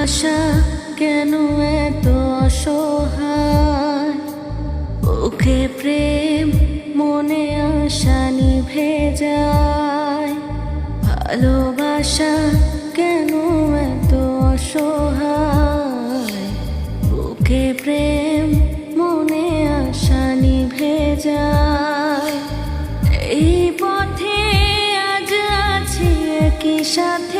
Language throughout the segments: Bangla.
ভালোবাসা কেন এত অসহায়? ওকে প্রেম মনে আশা নিভে যায়। ভালোবাসা কেন এত অসহায়? ওকে প্রেম মনে আশা নিভে যায়। এই পথে আজ আছি একই সাথে।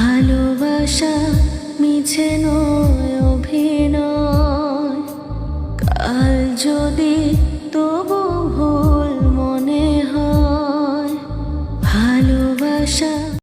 ভালোবাসা মিছে নয় অভিনয়। কাল যদি